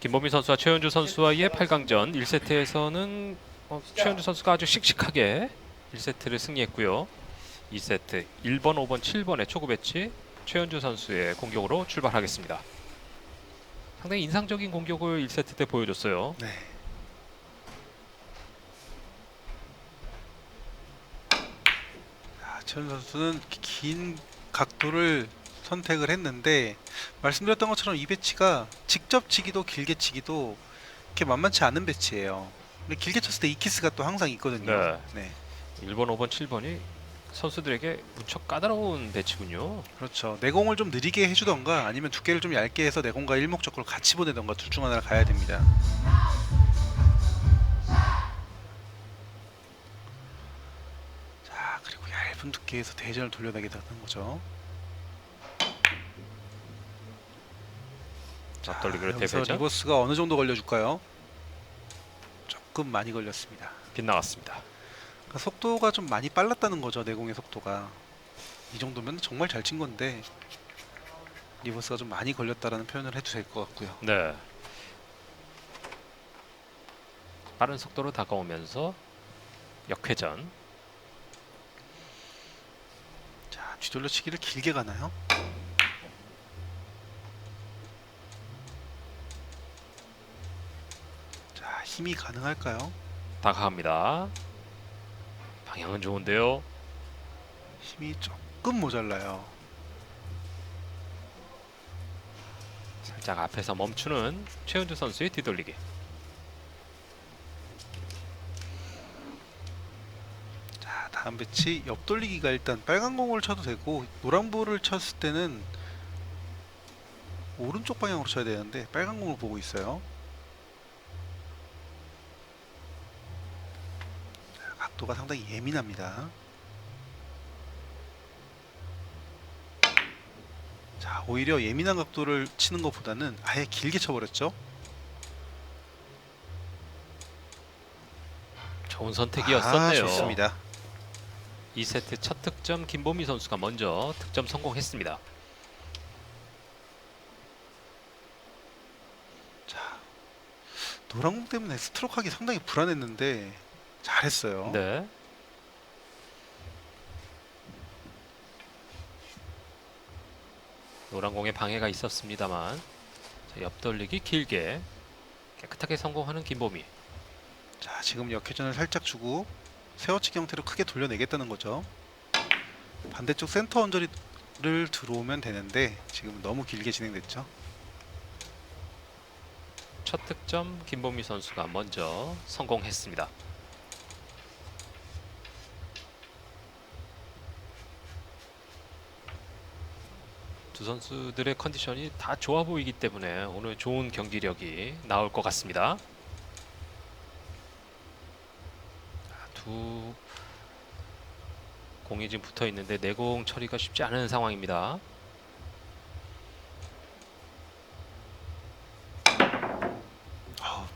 김보민 선수와 최현주 선수와의 8강전 1세트에서는 어, 최현주 선수가 아주 씩씩하게 1세트를 승리했고요. 2세트 1번, 5번, 7번의 초구 배치 최현주 선수의 공격으로 출발하겠습니다. 상당히 인상적인 공격을 1세트 때 보여줬어요. 네. 자, 최현 선수는 기- 긴 각도를 선택을 했는데 말씀드렸던 것처럼 이 배치가 직접 치기도 길게 치기도 이렇게 만만치 않은 배치예요. 근데 길게 쳤을 때 이 키스가 또 항상 있거든요. 네. 네. 1번, 5번, 7번이 선수들에게 무척 까다로운 배치군요. 그렇죠. 내공을 좀 느리게 해주던가 아니면 두께를 좀 얇게 해서 내공과 일목적으로 같이 보내던가 둘 중 하나를 가야 됩니다. 자 그리고 얇은 두께에서 대전을 돌려내겠다는 거죠. 여기서 대회전 리버스가 어느 정도 걸려줄까요? 조금 많이 걸렸습니다. 빗나갔습니다. 그러니까 속도가 좀 많이 빨랐다는 거죠 내공의 속도가 이 정도면 정말 잘 친 건데 리버스가 좀 많이 걸렸다라는 표현을 해도 될 것 같고요. 네. 빠른 속도로 다가오면서 역회전 자 뒤돌려 치기를 길게 가나요? 자 힘이 가능할까요? 다가갑니다. 방향은 좋은데요. 힘이 조금 모자라요. 살짝 앞에서 멈추는 최은주 선수의 뒤돌리기. 자 다음 배치 옆돌리기가 일단 빨간 공을 쳐도 되고 노란 볼을 쳤을 때는 오른쪽 방향으로 쳐야 되는데 빨간 공을 보고 있어요. 각도가 상당히 예민합니다. 자 오히려 예민한 각도를 치는 것보다는 아예 길게 쳐버렸죠. 좋은 아, 선택이었었네요. 좋습니다. 2세트 첫 득점 김보미 선수가 먼저 득점 성공했습니다. 자 노란 공 때문에 스트로크하기 상당히 불안했는데 잘했어요. 네. 노란 공에 방해가 있었습니다만 자, 옆돌리기 길게 깨끗하게 성공하는 김보미. 자 지금 역회전을 살짝 주고 세워치기 형태로 크게 돌려내겠다는 거죠. 반대쪽 센터 언저리를 들어오면 되는데 지금 너무 길게 진행됐죠. 첫 득점 김보미 선수가 먼저 성공했습니다. 두 선수들의 컨디션이 다 좋아 보이기 때문에 오늘 좋은 경기력이 나올 것 같습니다. 자, 두 공이 지금 붙어 있는데 내공 처리가 쉽지 않은 상황입니다.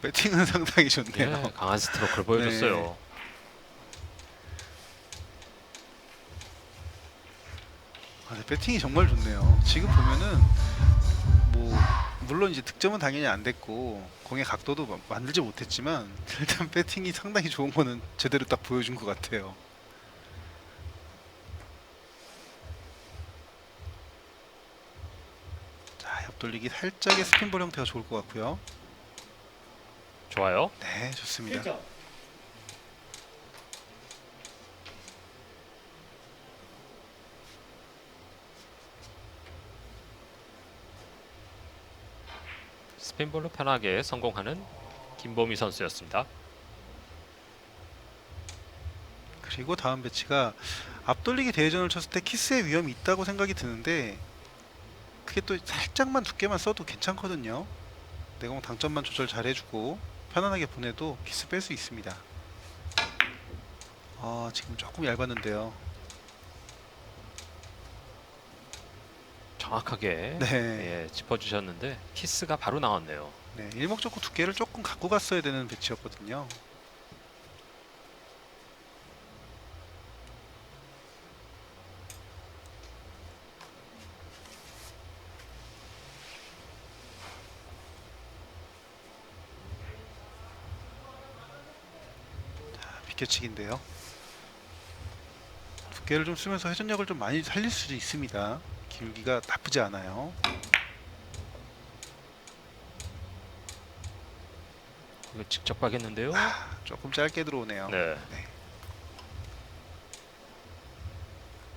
배팅은 상당히 좋네요. 네, 강한 스트로크를 보여줬어요. 아, 네, 배팅이 정말 좋네요. 지금 보면은 뭐 물론 이제 득점은 당연히 안 됐고 공의 각도도 마- 만들지 못했지만 일단 배팅이 상당히 좋은 거는 제대로 딱 보여준 것 같아요. 자 옆 돌리기 살짝의 스핀볼 형태가 좋을 것 같고요. 좋아요. 네 좋습니다. 스핀볼로 편하게 성공하는 김보미 선수였습니다. 그리고 다음 배치가 앞돌리기 대회전을 쳤을 때 키스의 위험이 있다고 생각이 드는데 그게 또 살짝만 두께만 써도 괜찮거든요. 내공 당점만 조절 잘 해주고 편안하게 보내도 키스 뺄 수 있습니다. 아 지금 조금 얇았는데요. 정확하게 네. 예, 짚어주셨는데 키스가 바로 나왔네요. 네, 일목적고 두께를 조금 갖고 갔어야 되는 배치였거든요. 비켜치기인데요. 두께를 좀 쓰면서 회전력을 좀 많이 살릴 수도 있습니다. 기울기가 나쁘지 않아요. 이거 직접 가겠는데요. 아, 조금 짧게 들어오네요. 네. 네.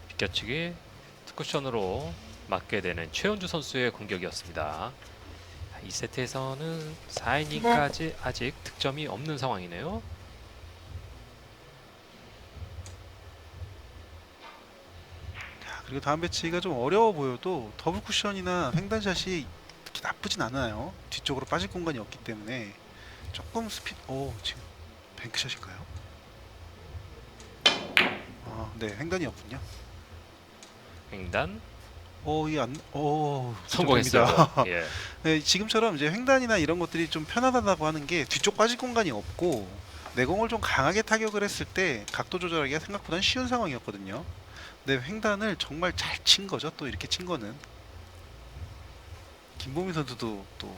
비껴치기 투쿠션으로 맞게 되는 최현주 선수의 공격이었습니다. 2세트에서는 4이닝까지 아직 득점이 없는 상황이네요. 그리고 다음 배치가 좀 어려워 보여도 더블 쿠션이나 횡단샷이 그렇게 나쁘진 않아요. 뒤쪽으로 빠질 공간이 없기 때문에 조금 스피. 오 지금 뱅크샷인가요? 아, 네 횡단이 없군요. 횡단 오, 이 안, 오, 성공했어요. 득점입니다. 예. 네, 지금처럼 이제 횡단이나 이런 것들이 좀 편하다고 하는 게 뒤쪽 빠질 공간이 없고 내공을 좀 강하게 타격을 했을 때 각도 조절하기가 생각보다 쉬운 상황이었거든요. 근데 횡단을 정말 잘 친 거죠. 또 이렇게 친 거는 김보민 선수도 또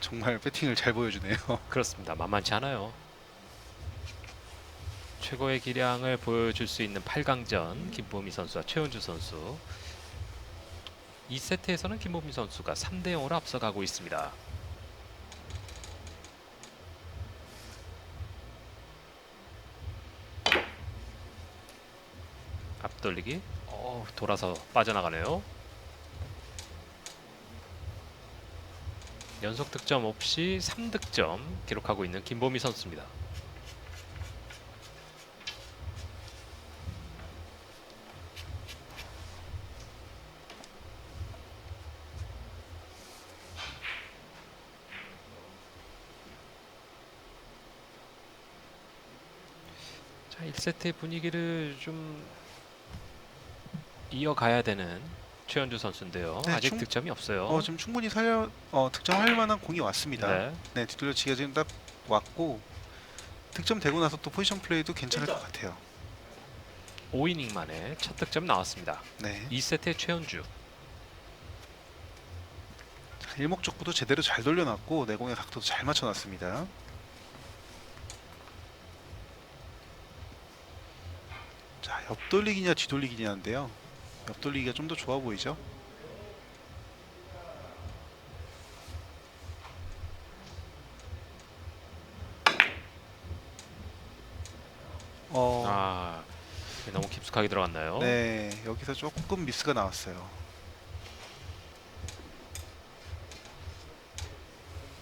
정말 배팅을 잘 보여주네요. 그렇습니다. 만만치 않아요. 최고의 기량을 보여줄 수 있는 8강전 김보미 선수와 최은주 선수 2세트에서는 김보미 선수가 3대 0으로 앞서가고 있습니다. 앞 돌리기 어, 돌아서 빠져나가네요. 연속 득점 없이 3득점 기록하고 있는 김보미 선수입니다. 자, 1세트의 분위기를 좀 이어가야 되는 최현주 선수인데요. 네, 아직 충- 득점이 없어요. 어, 지금 충분히 살려 어, 득점할 만한 공이 왔습니다. 네. 네, 뒤돌려치기가 지금 딱 왔고 득점 되고 나서 또 포지션 플레이도 괜찮을 것 같아요. 5이닝 만에 첫 득점 나왔습니다. 네. 2세트의 최현주. 일목적구도 제대로 잘 돌려놨고 내공의 각도도 잘 맞춰놨습니다. 자 옆돌리기냐 뒤돌리기냐인데요. 옆돌리기가 좀 더 좋아 보이죠? 어, 아, 너무 깊숙하게 들어갔나요? 네 여기서 조금 미스가 나왔어요.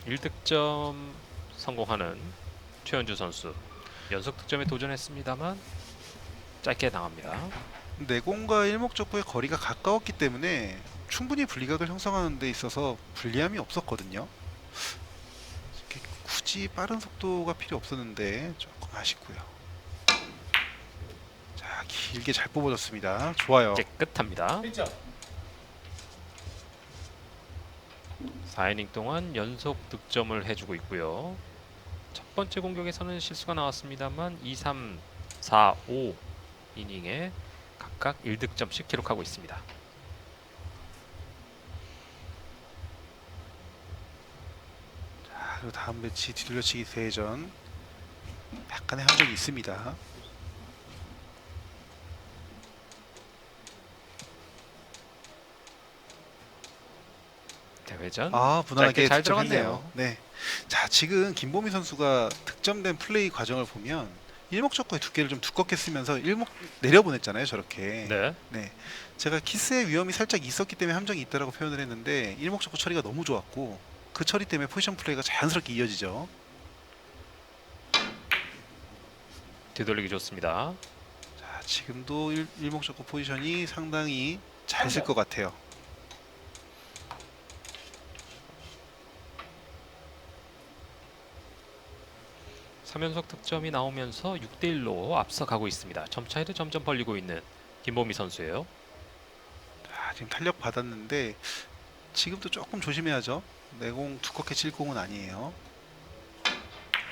1득점 성공하는 최현주 선수. 연속 득점에 도전했습니다만 짧게 당합니다. 내공과 일목적구의 거리가 가까웠기 때문에 충분히 분리각을 형성하는 데 있어서 불리함이 없었거든요. 굳이 빠른 속도가 필요 없었는데 조금 아쉽고요. 자 길게 잘 뽑아줬습니다. 좋아요. 깨끗합니다. 4이닝 동안 연속 득점을 해주고 있고요. 첫 번째 공격에서는 실수가 나왔습니다만 2, 3, 4, 5 이닝에 각각 1득점씩 기록하고 있습니다. 자, 그리고 다음 매치 뒤돌려치기 대전 약간의 함정이 있습니다. 대회전 아 무난하게 잘. 들어갔네요. 네. 자 지금 김보미 선수가 득점된 플레이 과정을 보면 일목적구의 두께를 좀 두껍게 쓰면서 일목 내려보냈잖아요 저렇게. 네. 네. 제가 키스의 위험이 살짝 있었기 때문에 함정이 있다라고 표현을 했는데 일목적구 처리가 너무 좋았고 그 처리 때문에 포지션 플레이가 자연스럽게 이어지죠. 뒤돌리기 좋습니다. 자 지금도 일, 일목적구 포지션이 상당히 잘 쓸 것 같아요. 삼연속 득점이 나오면서 6대 1로 앞서가고 있습니다. 점 차이도 점점 벌리고 있는 김보미 선수예요. 자 지금 탄력 받았는데 지금도 조금 조심해야죠. 내공 두껍게 칠 공은 아니에요.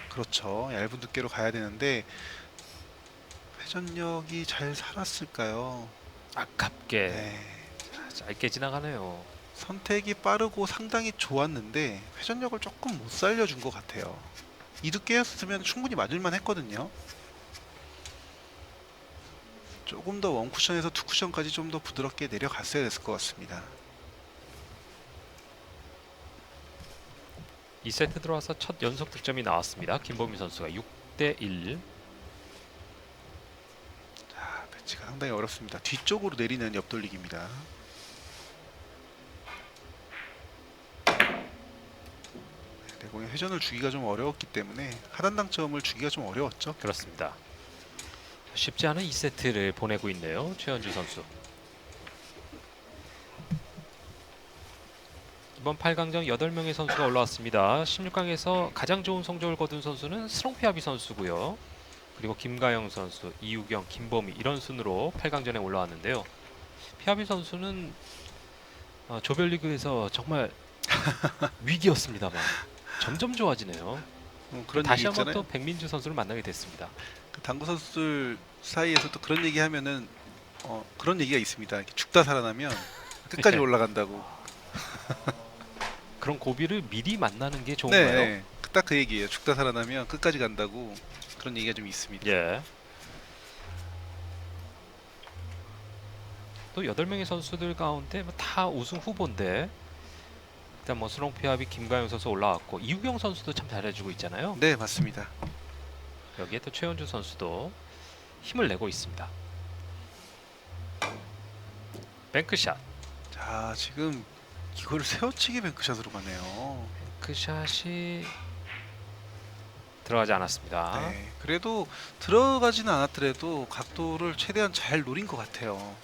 그렇죠. 얇은 두께로 가야 되는데 회전력이 잘 살았을까요? 아깝게 네. 짧게 지나가네요. 선택이 빠르고 상당히 좋았는데 회전력을 조금 못 살려준 것 같아요. 이 두께였으면 충분히 맞을만 했거든요. 조금 더 원 쿠션에서 투 쿠션까지 좀 더 부드럽게 내려갔어야 됐을 것 같습니다. 2세트 들어와서 첫 연속 득점이 나왔습니다. 김보미 선수가 6대 1. 자, 배치가 상당히 어렵습니다. 뒤쪽으로 내리는 옆돌리기입니다. 네, 내공의 회전을 주기가 좀 어려웠기 때문에 하단 당점을 주기가 좀 어려웠죠. 그렇습니다. 쉽지 않은 2세트를 보내고 있네요. 최현주 선수. 이번 8강전 8명의 선수가 올라왔습니다. 16강에서 가장 좋은 성적을 거둔 선수는 스롱피아비 선수고요. 그리고 김가영 선수, 이우경, 김범희 이런 순으로 8강전에 올라왔는데요. 피아비 선수는 어, 조별리그에서 정말 위기였습니다만 점점 좋아지네요. 음, 그런 다시 얘기 한번 있잖아요. 또 백민주 선수를 만나게 됐습니다. 그 당구 선수들 사이에서 또 그런 얘기 하면은 어, 그런 얘기가 있습니다. 이렇게 죽다 살아나면 끝까지 네. 올라간다고. 그런 고비를 미리 만나는 게 네, 좋은가요? 네. 딱 그 얘기예요. 죽다 살아나면 끝까지 간다고 그런 얘기가 좀 있습니다. 예. 또 여덟 명의 선수들 가운데 뭐다 우승 후보인데 일단 뭐 수롱피아비 김가영 선수 올라왔고 이우경 선수도 참 잘해주고 있잖아요. 네, 맞습니다. 여기에 또 최현주 선수도 힘을 내고 있습니다. 뱅크샷. 자, 지금 이거를 세워치기 뱅크샷으로 가네요. 뱅크샷이 들어가지 않았습니다. 네, 그래도 들어가지는 않았더라도 각도를 최대한 잘 노린 것 같아요.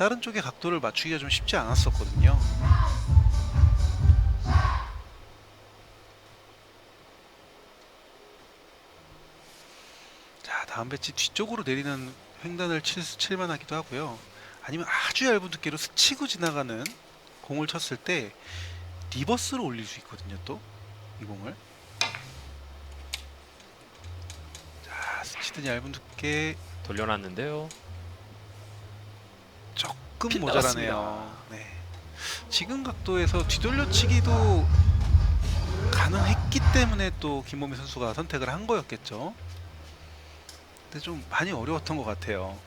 다른 쪽의 각도를 맞추기가 좀 쉽지 않았었거든요. 자, 다음 배치 뒤쪽으로 내리는 횡단을 칠, 칠만 하기도 하고요. 아니면 아주 얇은 두께로 스치고 지나가는 공을 쳤을 때 리버스로 올릴 수 있거든요, 또. 이 공을 자 스치듯 얇은 두께 돌려놨는데요. 조금 빗 모자라네요. 네. 지금 각도에서 뒤돌려치기도 가능했기 때문에 또 김범희 선수가 선택을 한 거였겠죠 근데 좀 많이 어려웠던 것 같아요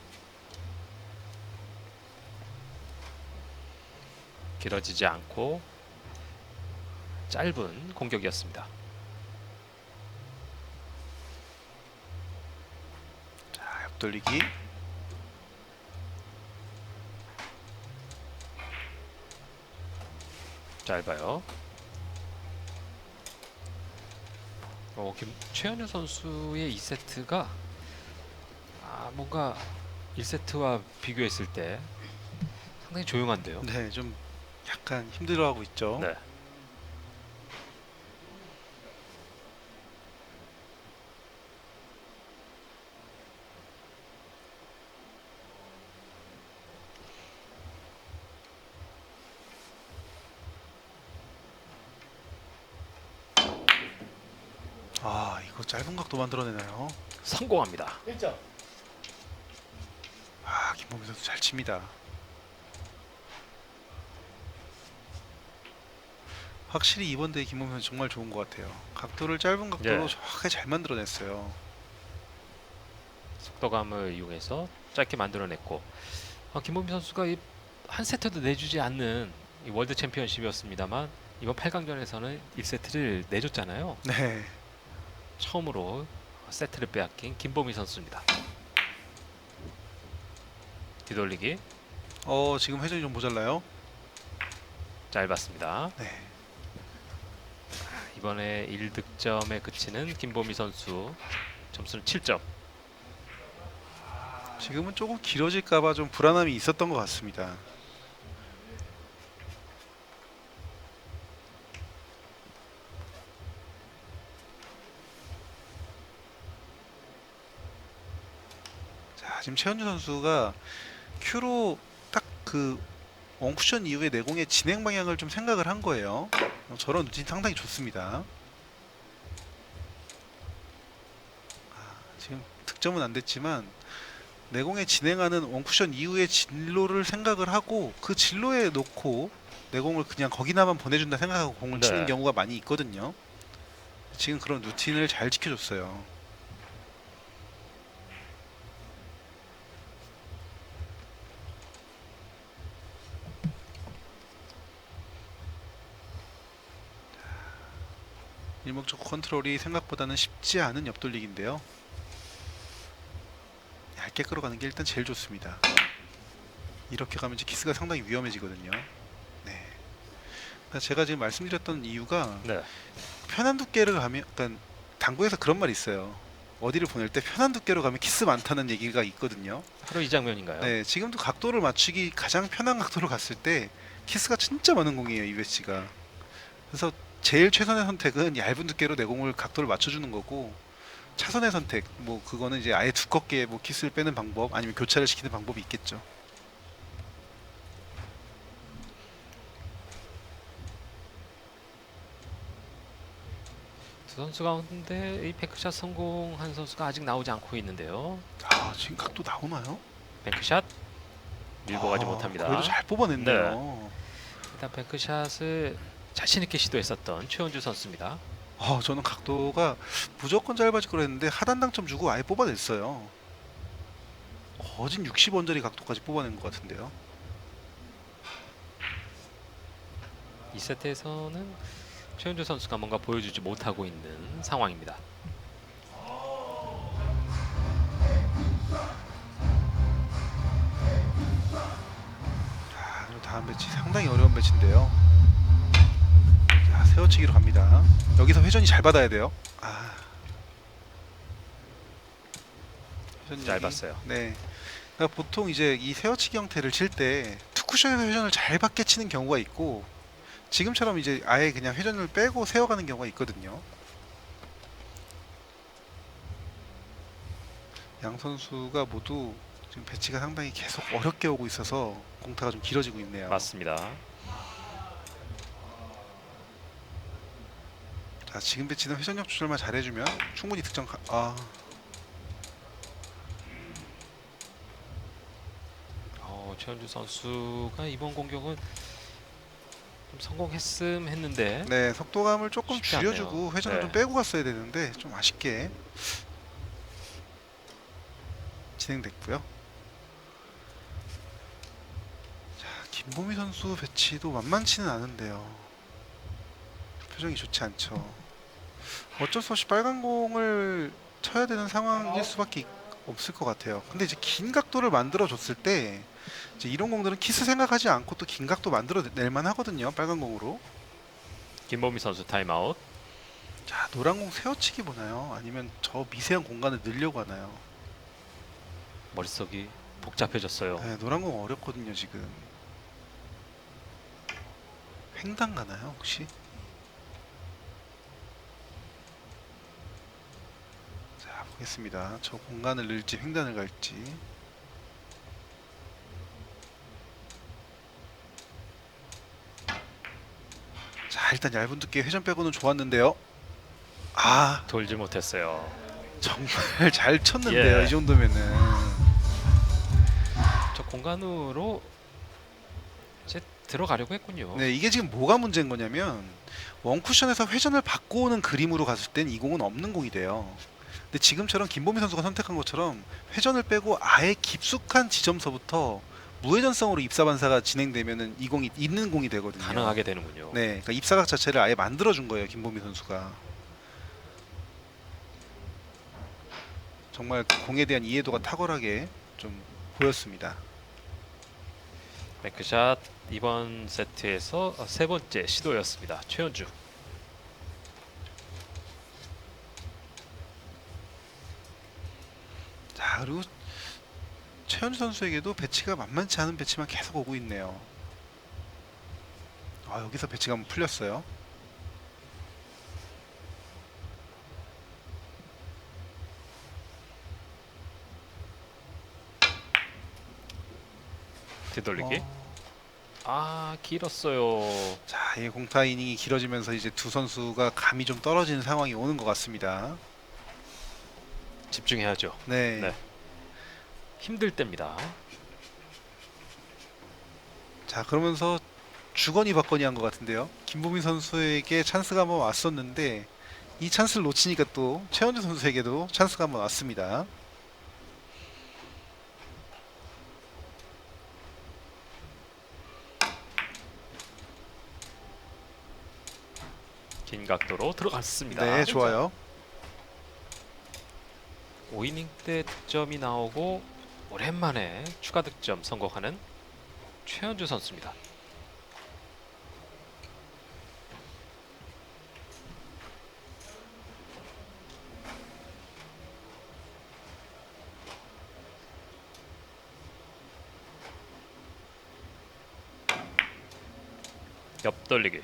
길어지지 않고 짧은 공격이었습니다. 자 옆돌리기 짧아요. 어, 김, 최현우 선수의 2세트가 아, 뭔가 1세트와 비교했을 때 상당히 조용한데요. 네 좀 약간 힘들어하고 있죠 네. 아 이거 각도 만들어내나요 성공합니다. 1점. 아 김범희 선수 잘 칩니다. 확실히 이번 대회 김범희 선수 정말 좋은 것 같아요. 각도를 짧은 각도로 예. 정확하게 잘 만들어냈어요. 속도감을 이용해서 짧게 만들어냈고 아, 김범희 선수가 이 한 세트도 내주지 않는 이 월드 챔피언십이었습니다만 이번 8강전에서는 1세트를 내줬잖아요. 네, 처음으로 세트를 빼앗긴 김범희 선수입니다. 뒤돌리기 어 지금 회전이 좀 모자라요. 짧았습니다. 네, 이번에 1득점에 그치는 김범희 선수 점수는 7점. 지금은 조금 길어질까봐 좀 불안함이 있었던 것 같습니다. 지금 최현주 선수가 큐로 딱 그 원쿠션 이후에 내공의 진행 방향을 좀 생각을 한 거예요. 어, 저런 루틴 상당히 좋습니다. 아, 지금 득점은 안 됐지만 내공에 진행하는 원쿠션 이후의 진로를 생각을 하고 그 진로에 놓고 내공을 그냥 거기나만 보내준다 생각하고 공을 네. 치는 경우가 많이 있거든요. 지금 그런 루틴을 잘 지켜줬어요. 일목적 컨트롤이 생각보다는 쉽지 않은 옆돌리기인데요. 얇게 끌어가는 게 일단 제일 좋습니다. 이렇게 가면 이제 키스가 상당히 위험해지거든요. 네. 그러니까 제가 지금 말씀드렸던 이유가 네. 편한 두께를 가면, 그러니까 당구에서 그런 말이 있어요. 어디를 보낼 때 편한 두께로 가면 키스 많다는 얘기가 있거든요. 바로 이 장면인가요? 네, 지금도 각도를 맞추기 가장 편한 각도로 갔을 때 키스가 진짜 많은 공이에요, USG가. 그래서 제일 최선의 선택은 얇은 두께로 내 공을 각도를 맞춰주는 거고 차선의 선택, 뭐 그거는 이제 아예 두껍게 뭐 키스를 빼는 방법 아니면 교차를 시키는 방법이 있겠죠. 두 선수 가운데 이 뱅크샷 성공한 선수가 아직 나오지 않고 있는데요. 아, 지금 각도 나오나요? 뱅크샷 밀고 가지 아, 못합니다. 그래도 잘 뽑아냈네요. 일단 뱅크샷을 자신 있게 시도했었던 최원주 선수입니다. 아, 저는 각도가 무조건 짧아질 거랬는데 하단 당점 주고 아예 뽑아냈어요. 거진 60원짜리 각도까지 뽑아낸 것 같은데요. 이 세트에서는 최은주 선수가 뭔가 보여주지 못하고 있는 상황입니다. 자, 그럼 다음 배치 상당히 어려운 배치인데요. 자, 세워치기로 갑니다. 여기서 회전이 잘 받아야 돼요. 아. 회전력이- 짧았어요. 네. 그러니까 보통 이제 이 세워치기 형태를 칠 때 투쿠션에서 회전을 잘 받게 치는 경우가 있고 지금처럼 이제 아예 그냥 회전을 빼고 세워가는 경우가 있거든요. 양 선수가 모두 지금 배치가 상당히 계속 어렵게 오고 있어서 공타가 좀 길어지고 있네요. 맞습니다. 자, 지금 배치는 회전력 조절만 잘해주면 충분히 득점 가... 아, 어, 최은주 선수가 이번 공격은 좀 성공했음 했는데 네 속도감을 조금 쉽지 않네요. 줄여주고 회전을 네. 좀 빼고 갔어야 되는데 좀 아쉽게 진행됐고요. 자 김보미 선수 배치도 만만치는 않은데요. 표정이 좋지 않죠. 어쩔 수 없이 빨간 공을 쳐야 되는 상황일 수밖에 없을 것 같아요. 근데 이제 긴 각도를 만들어 줬을 때 이제 이런 공들은 키스 생각하지 않고 또 긴 각도 만들어 낼만 하거든요. 빨간 공으로. 김범희 선수 타임아웃. 자 노란 공 세워치기 보나요? 아니면 저 미세한 공간을 늘려고 하나요? 머릿속이 복잡해졌어요. 네, 노란 공 어렵거든요 지금. 횡단 가나요 혹시? 자 보겠습니다. 저 공간을 늘지 횡단을 갈지. 자 일단 얇은 두께 회전 빼고는 좋았는데요. 아 돌지 못했어요. 정말 잘 쳤는데요 예. 이 정도면은 저 공간으로 이제 들어가려고 했군요. 네 이게 지금 뭐가 문제인 거냐면 원쿠션에서 회전을 받고 오는 그림으로 갔을 땐 이 공은 없는 공이 돼요 근데 지금처럼 김보미 선수가 선택한 것처럼 회전을 빼고 아예 깊숙한 지점서부터 무회전성으로 입사 반사가 진행되면은 이 공이 있는 공이 되거든요 가능하게 되는군요. 네 그러니까 입사각 자체를 아예 만들어 준 거예요 김보미 선수가 정말 그 공에 대한 이해도가 탁월하게 좀 보였습니다 백크샷 이번 세트에서 세 번째 시도였습니다. 최현주. 자 그리고 최현주 선수에게도 배치가 만만치 않은 배치만 계속 오고 있네요. 아 여기서 배치가 한번 풀렸어요. 뒤돌리기. 어, 아 길었어요. 자, 이 공타 이닝이 길어지면서 이제 두 선수가 감이 좀 떨어지는 상황이 오는 것 같습니다. 집중해야죠. 네. 네. 힘들 때입니다. 자, 그러면서 주거니 받거니 한 것 같은데요. 김보민 선수에게 찬스가 한번 왔었는데 이 찬스를 놓치니까 또 최원주 선수에게도 찬스가 한번 왔습니다. 긴 각도로 들어갔습니다. 네, 좋아요. 5이닝 때 득점이 나오고 오랜만에 추가 득점 성공하는 최현주 선수입니다. 옆돌리기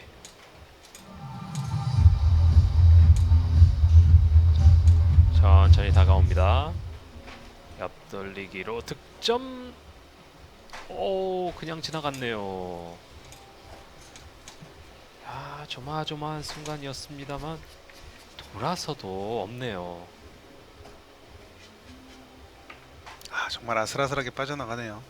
천천히 다가옵니다. 옆돌리기로 득점. 오, 그냥 지나갔네요. 야, 조마조마한 순간이었습니다만 돌아서도 없네요. 아, 정말 아슬아슬하게 빠져나가네요.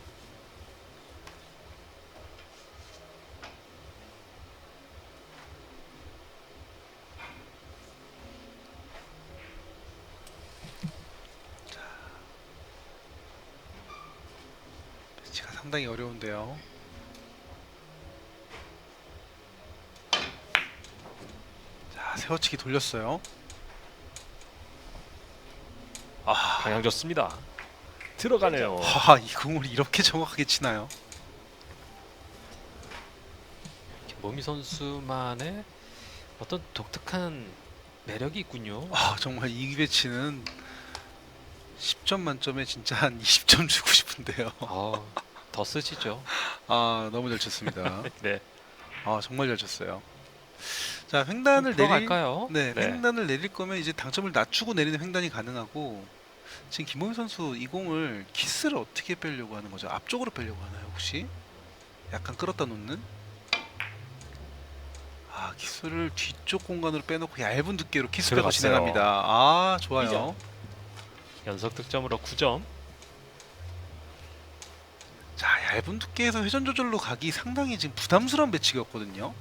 상당히 어려운데요. 자, 세워치기 돌렸어요. 아, 방향 좋습니다. 들어가네요. 와, 이 공을 이렇게 정확하게 치나요? 김보미 선수만의 어떤 독특한 매력이 있군요. 아, 정말 이 배치는 10점 만점에 진짜 한 20점 주고 싶은데요. 아, 더 쓰시죠. 아, 너무 잘 쳤습니다. 네. 아, 정말 잘 쳤어요. 자, 횡단을 내릴 들어갈까요? 네, 횡단을 내릴 거면 이제 당점을 낮추고 내리는 횡단이 가능하고 지금 김호민 선수 이 공을 키스를 어떻게 빼려고 하는 거죠? 앞쪽으로 빼려고 하나요, 혹시? 약간 끌었다 놓는? 아, 키스를 뒤쪽 공간으로 빼놓고 얇은 두께로 키스 빼고 들어갔어요. 진행합니다. 아, 좋아요. 연속 득점으로 9점. 자, 얇은 두께에서 회전 조절로 가기 상당히 지금 부담스러운 배치였거든요.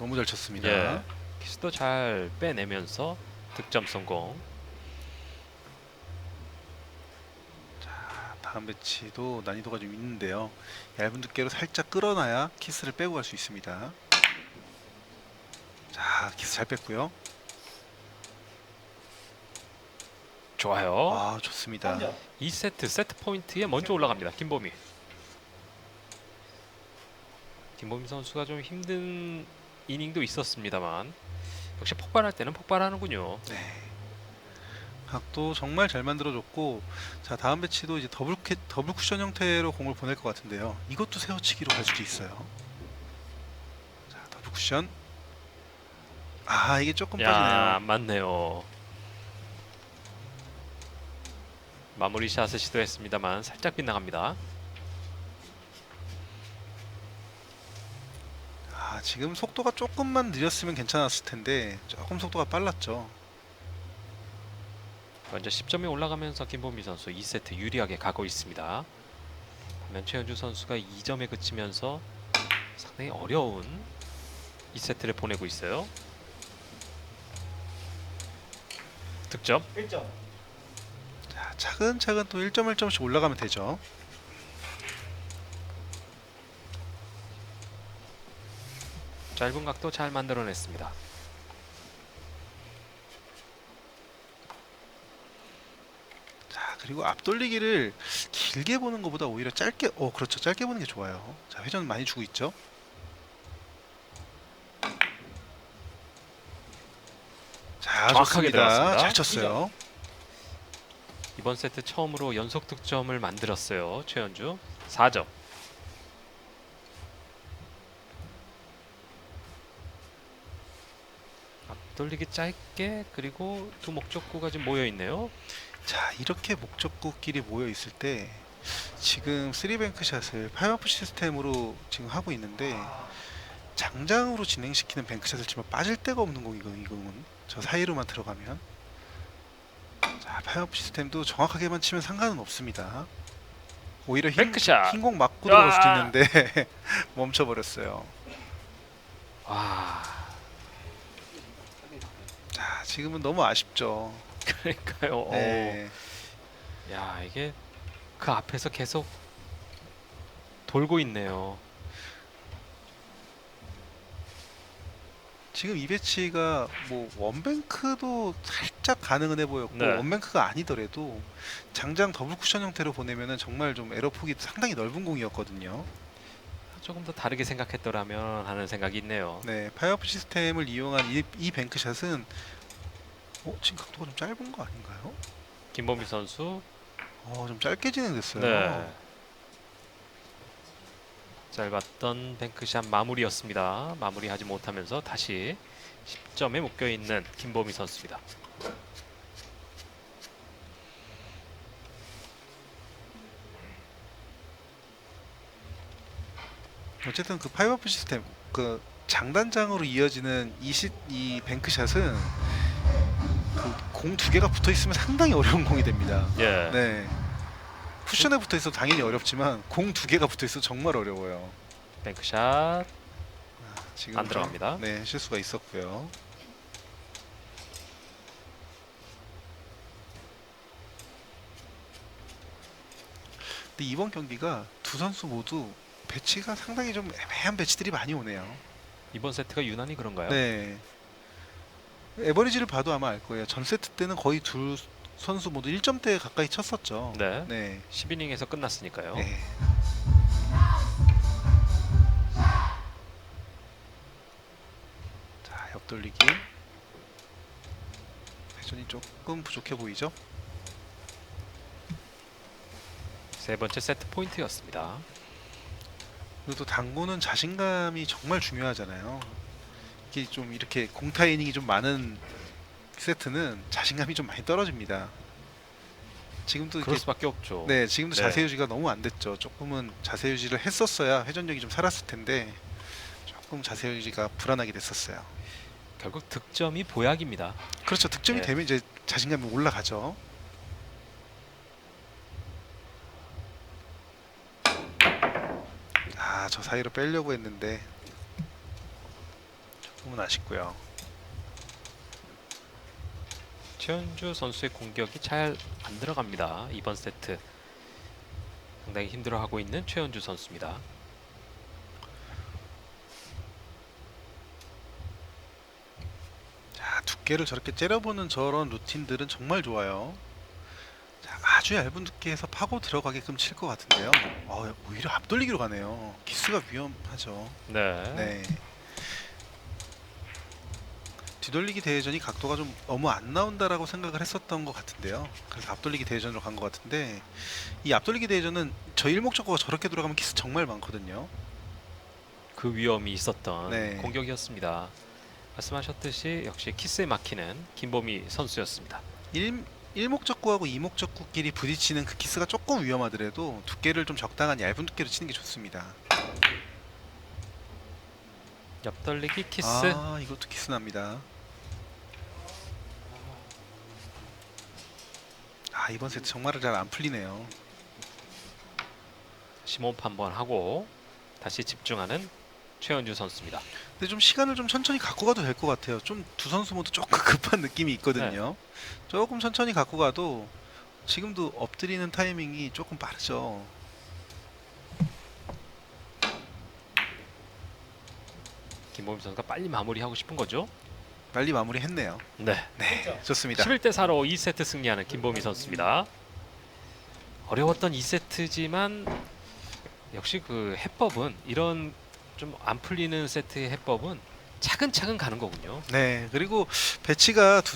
너무 잘 쳤습니다. 예. 키스도 잘 빼내면서 득점 성공. 자, 다음 배치도 난이도가 좀 있는데요. 얇은 두께로 살짝 끌어놔야 키스를 빼고 갈 수 있습니다. 자, 키스 잘 뺐고요. 좋아요. 아, 좋습니다. 한점 2세트 세트 포인트에 먼저 올라갑니다. 김보미. 김보미 선수가 좀 힘든 이닝도 있었습니다만 역시 폭발할 때는 폭발하는군요. 네. 각도 정말 잘 만들어줬고 자 다음 배치도 이제 더블 캐, 더블 쿠션 형태로 공을 보낼 것 같은데요. 이것도 세워치기로 갈 수도 있어요. 자 더블 쿠션. 아 이게 조금 야, 빠지네요. 맞네요. 마무리 샷을 시도했습니다만 살짝 빗나갑니다. 아 지금 속도가 조금만 느렸으면 괜찮았을 텐데 조금 속도가 빨랐죠. 먼저 10점이 올라가면서 김보미 선수 2세트 유리하게 가고 있습니다. 반면 최현주 선수가 2점에 그치면서 상당히 어려운 2세트를 보내고 있어요. 득점. 1점 자 차근차근 또 1점 1점씩 올라가면 되죠. 짧은 각도 잘 만들어냈습니다. 자 그리고 앞돌리기를 길게 보는 것보다 오히려 짧게 어 그렇죠 짧게 보는 게 좋아요. 자 회전 많이 주고 있죠. 자 정확하게 좋습니다. 들어갔습니다. 잘 쳤어요. 이번 세트 처음으로 연속 득점을 만들었어요. 최현주 4점. 앞돌리기 짧게 그리고 두 목적구가 지금 모여 있네요. 자 이렇게 목적구끼리 모여 있을 때 지금 쓰리뱅크 샷을 파이어프 시스템으로 지금 하고 있는데 장장으로 진행시키는 뱅크샷을 치면 빠질 데가 없는 공이거든요. 이 공은 저 사이로만 들어가면 자 파이어프 시스템도 정확하게만 치면 상관은 없습니다. 오히려 흰. 흰공 맞고 들어갈 수도 아! 있는데 멈춰버렸어요. 와 자 지금은 너무 아쉽죠. 그러니까요. 네. 어, 야 이게 그 앞에서 계속 돌고 있네요. 지금 이 배치가 뭐 원뱅크도 살짝 가능은 해 보였고 네. 원뱅크가 아니더라도 장장 더블 쿠션 형태로 보내면은 정말 좀 에러 폭이 상당히 넓은 공이었거든요. 조금 더 다르게 생각했더라면 하는 생각이 있네요. 네, 파이어프 시스템을 이용한 이, 이 뱅크샷은 어, 지금 각도가 좀 짧은 거 아닌가요? 김범희 선수 어, 좀 짧게 진행됐어요. 네. 짧았던 뱅크샷 마무리였습니다. 마무리하지 못하면서 다시 10점에 묶여 있는 김범희 선수입니다. 어쨌든 그 파이어프 시스템 그 장단장으로 이어지는 이, 시, 이 뱅크샷은 그 공 두 개가 붙어 있으면 상당히 어려운 공이 됩니다. 예. 네. 쿠션에 붙어 있어 도 당연히 어렵지만 공 두 개가 붙어 있어 정말 어려워요. 뱅크샷 지금 안 좀, 들어갑니다. 네, 실수가 있었고요. 근데 이번 경기가 두 선수 모두 배치가 상당히 좀 애매한 배치들이 많이 오네요. 이번 세트가 유난히 그런가요? 네. 에버리지를 봐도 아마 알 거예요. 전 세트 때는 거의 두 선수 모두 1점대 가까이 쳤었죠. 네. 네. 10이닝에서 끝났으니까요. 네. 자, 옆돌리기. 회전이 조금 부족해 보이죠? 세 번째 세트 포인트였습니다. 그리고 또 당구는 자신감이 정말 중요하잖아요. 이게 좀 이렇게 공타 이닝이 좀 많은 세트는 자신감이 좀 많이 떨어집니다. 지금도 그럴 수밖에 없죠. 네, 지금도 네. 자세 유지가 너무 안 됐죠. 조금은 자세 유지를 했었어야 회전력이 좀 살았을 텐데 조금 자세 유지가 불안하게 됐었어요. 결국 득점이 보약입니다. 그렇죠. 득점이 네. 되면 이제 자신감이 올라가죠. 아, 저 사이로 빼려고 했는데 조금은 아쉽고요. 최현주 선수의 공격이 잘 안 들어갑니다. 이번 세트 상당히 힘들어하고 있는 최현주 선수입니다. 자, 두께를 저렇게 째려보는 저런 루틴들은 정말 좋아요. 자, 아주 얇은 두께에서 파고 들어가게끔 칠 것 같은데요. 어, 오히려 앞돌리기로 가네요. 기스가 위험하죠. 네. 네. 뒤돌리기 대회전이 각도가 좀 너무 안 나온다라고 생각을 했었던 것 같은데요. 그래서 앞돌리기 대회전으로 간 것 같은데 이 앞돌리기 대회전은 저 일목적고가 저렇게 돌아가면 키스 정말 많거든요. 그 위험이 있었던 네. 공격이었습니다. 말씀하셨듯이 역시 키스에 막히는 김범희 선수였습니다. 일, 일목적구하고 이목적구끼리 부딪히는 그 키스가 조금 위험하더라도 두께를 좀 적당한 얇은 두께로 치는 게 좋습니다. 옆돌리기 키스 아 이것도 키스 납니다. 아 이번 세트 정말 잘 안 풀리네요. 심호흡 한번 하고 다시 집중하는 최현주 선수입니다. 근데 좀 시간을 좀 천천히 갖고 가도 될 것 같아요. 좀 두 선수 모두 조금 급한 느낌이 있거든요. 조금 천천히 갖고 가도 지금도 엎드리는 타이밍이 조금 빠르죠. 김범희 선수가 빨리 마무리하고 싶은 거죠. 빨리 마무리했네요. 네. 네, 좋습니다. 11대 4로 2세트 승리하는 김범희 선수입니다. 어려웠던 2세트지만 역시 그 해법은 이런 좀 안 풀리는 세트의 해법은 차근차근 가는 거군요. 네, 그리고 배치가 두